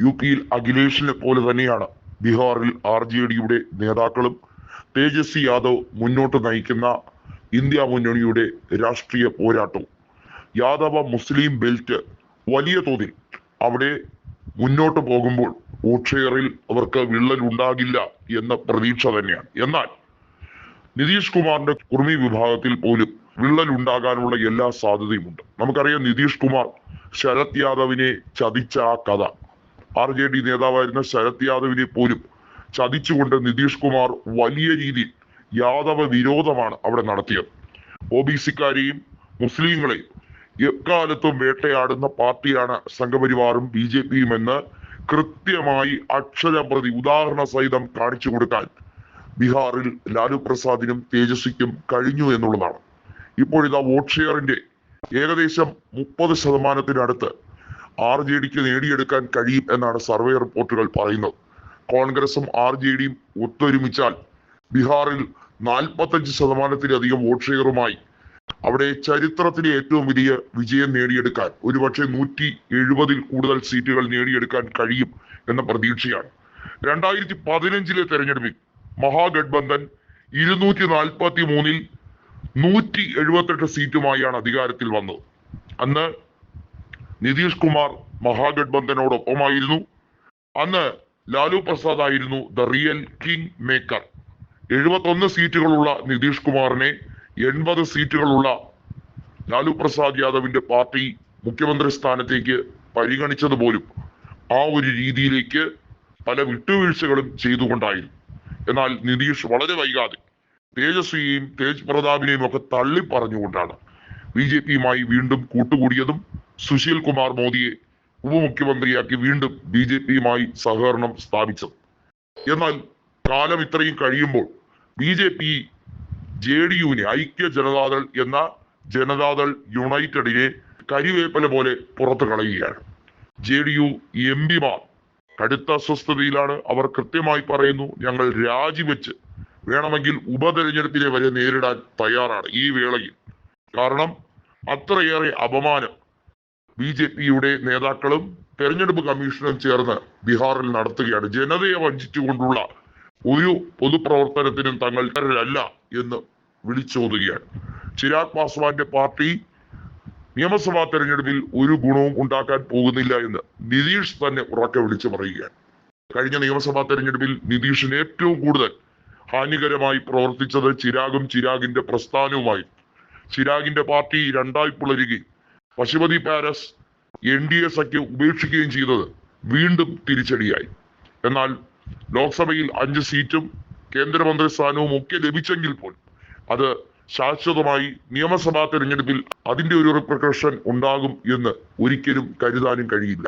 U പിയിൽ അഖിലേഷിനെ പോലെ തന്നെയാണ് ബീഹാറിൽ ആർ ജെ ഡിയുടെ നേതാക്കളും തേജസ്വി യാദവ് മുന്നോട്ട് നയിക്കുന്ന ഇന്ത്യ മുന്നണിയുടെ രാഷ്ട്രീയ പോരാട്ടവും. യാദവ മുസ്ലിം ബെൽറ്റ് വലിയ തോതിൽ അവിടെ മുന്നോട്ട് പോകുമ്പോൾ വോട്ട് ഷെയറിൽ അവർക്ക് വിള്ളൽ ഉണ്ടാകില്ല എന്ന പ്രതീക്ഷ തന്നെയാണ്. എന്നാൽ നിതീഷ് കുമാറിന്റെ കുർമി വിഭാഗത്തിൽ പോലും വിള്ളൽ ഉണ്ടാകാനുള്ള എല്ലാ സാധ്യതയുമുണ്ട്. നമുക്കറിയാം നിതീഷ് കുമാർ ശരത് യാദവിനെ ചതിച്ച ആ കഥ. ആർ ജെ ഡി നേതാവായിരുന്ന ശരത് യാദവിനെ പോലും ചതിച്ചുകൊണ്ട് നിതീഷ് കുമാർ വലിയ രീതിയിൽ യാദവ വിരോധമാണ് അവിടെ നടത്തിയത്. ഒ ബി സിക്കാരെയും മുസ്ലിങ്ങളെയും എക്കാലത്തും വേട്ടയാടുന്ന പാർട്ടിയാണ് സംഘപരിവാറും ബി ജെ പിയും എന്ന് കൃത്യമായി അക്ഷരപ്രതി ഉദാഹരണ സഹിതം കാണിച്ചു കൊടുക്കാൻ ബീഹാറിൽ ലാലു പ്രസാദിനും തേജസ്വിക്കും കഴിഞ്ഞു എന്നുള്ളതാണ്. ഇപ്പോഴിതാ വോട്ട് ഷെയറിന്റെ ഏകദേശം മുപ്പത് ശതമാനത്തിനടുത്ത് ആർ ജെ ഡിക്ക് നേടിയെടുക്കാൻ കഴിയും എന്നാണ് സർവേ റിപ്പോർട്ടുകൾ പറയുന്നത്. കോൺഗ്രസും ആർ ജെ ഡിയും ഒത്തൊരുമിച്ചാൽ ബീഹാറിൽ നാൽപ്പത്തഞ്ച് ശതമാനത്തിലധികം വോട്ട് ഷെയറുമായി അവിടെ ചരിത്രത്തിലെ ഏറ്റവും വലിയ വിജയം നേടിയെടുക്കാൻ ഒരുപക്ഷെ നൂറ്റി എഴുപതിൽ കൂടുതൽ സീറ്റുകൾ നേടിയെടുക്കാൻ കഴിയും എന്ന പ്രതീക്ഷയാണ്. രണ്ടായിരത്തി പതിനഞ്ചിലെ തെരഞ്ഞെടുപ്പിൽ മഹാഗഡ്ബന്ധൻ ഇരുന്നൂറ്റി നാൽപ്പത്തി മൂന്നിൽ നൂറ്റി എഴുപത്തെട്ട് സീറ്റുമായാണ് അധികാരത്തിൽ വന്നത്. അന്ന് നിതീഷ് കുമാർ മഹാഗഡ്ബന്ധനോടൊപ്പമായിരുന്നു അന്ന് ലാലു പ്രസാദ് ആയിരുന്നു ദ റിയൽ കിങ് മേക്കർ. എഴുപത്തൊന്ന് സീറ്റുകളുള്ള നിതീഷ് കുമാറിനെ എൺപത് സീറ്റുകളുള്ള ലാലു പ്രസാദ് യാദവിന്റെ പാർട്ടി മുഖ്യമന്ത്രി സ്ഥാനത്തേക്ക് പരിഗണിച്ചത് പോലും ആ ഒരു രീതിയിലേക്ക് പല വിട്ടുവീഴ്ചകളും ചെയ്തുകൊണ്ടായിരുന്നു. എന്നാൽ നിതീഷ് വളരെ വൈകാതെ തേജസ്വിയെയും തേജ് പ്രതാപിനെയും ഒക്കെ തള്ളി പറഞ്ഞുകൊണ്ടാണ് ബി ജെ പിയുമായി വീണ്ടും കൂട്ടുകൂടിയതും സുശീൽ കുമാർ മോദിയെ ഉപമുഖ്യമന്ത്രിയാക്കി വീണ്ടും ബി ജെ പിയുമായി സഹകരണം സ്ഥാപിച്ചത്. എന്നാൽ കാലം ഇത്രയും കഴിയുമ്പോൾ B J P J D യുവിനെ ഐക്യ ജനതാദൾ എന്ന ജനതാദൾ യുണൈറ്റഡിനെ കരിവേപ്പല പോലെ പുറത്തു കളയുകയാണ്. ജെ ഡി യു എം പിമാർ കടുത്ത അസ്വസ്ഥതയിലാണ്. അവർ കൃത്യമായി പറയുന്നു ഞങ്ങൾ രാജിവെച്ച് വേണമെങ്കിൽ ഉപതെരഞ്ഞെടുപ്പിനെ വരെ നേരിടാൻ തയ്യാറാണ് ഈ വേളയിൽ. കാരണം അത്രയേറെ അപമാനം ബി ജെ പിയുടെ നേതാക്കളും തെരഞ്ഞെടുപ്പ് കമ്മീഷനും ചേർന്ന് ബീഹാറിൽ നടത്തുകയാണ്. ജനതയെ വഞ്ചിച്ചുകൊണ്ടുള്ള ഒരു പൊതുപ്രവർത്തനത്തിനും തങ്ങൾ തരല്ല എന്ന് വിളിച്ചോതുകയാണ്. ചിരാഗ് പാസ്വാന്റെ പാർട്ടി നിയമസഭാ തെരഞ്ഞെടുപ്പിൽ ഒരു ഗുണവും ഉണ്ടാക്കാൻ പോകുന്നില്ല എന്ന് നിതീഷ് തന്നെ ഉറക്കെ വിളിച്ചു പറയുകയാണ്. കഴിഞ്ഞ നിയമസഭാ തെരഞ്ഞെടുപ്പിൽ നിതീഷിന് ഏറ്റവും കൂടുതൽ ഹാനികരമായി പ്രവർത്തിച്ചത് ചിരാഗും ചിരാഗിന്റെ പ്രസ്ഥാനവുമായി ചിരാഗിന്റെ പാർട്ടി രണ്ടായി പിളരുകയും Pashupati Paras N D A സഖ്യം ഉപേക്ഷിക്കുകയും ചെയ്തത് വീണ്ടും തിരിച്ചടിയായി. എന്നാൽ ലോക്സഭയിൽ അഞ്ച് സീറ്റും കേന്ദ്രമന്ത്രി സ്ഥാനവും ഒക്കെ ലഭിച്ചെങ്കിൽ പോലും അത് ശാശ്വതമായി നിയമസഭാ തെരഞ്ഞെടുപ്പിൽ അതിന്റെ ഒരു റിപ്രക്കഷൻ ഉണ്ടാകും എന്ന് ഒരിക്കലും കരുതാനും കഴിയില്ല.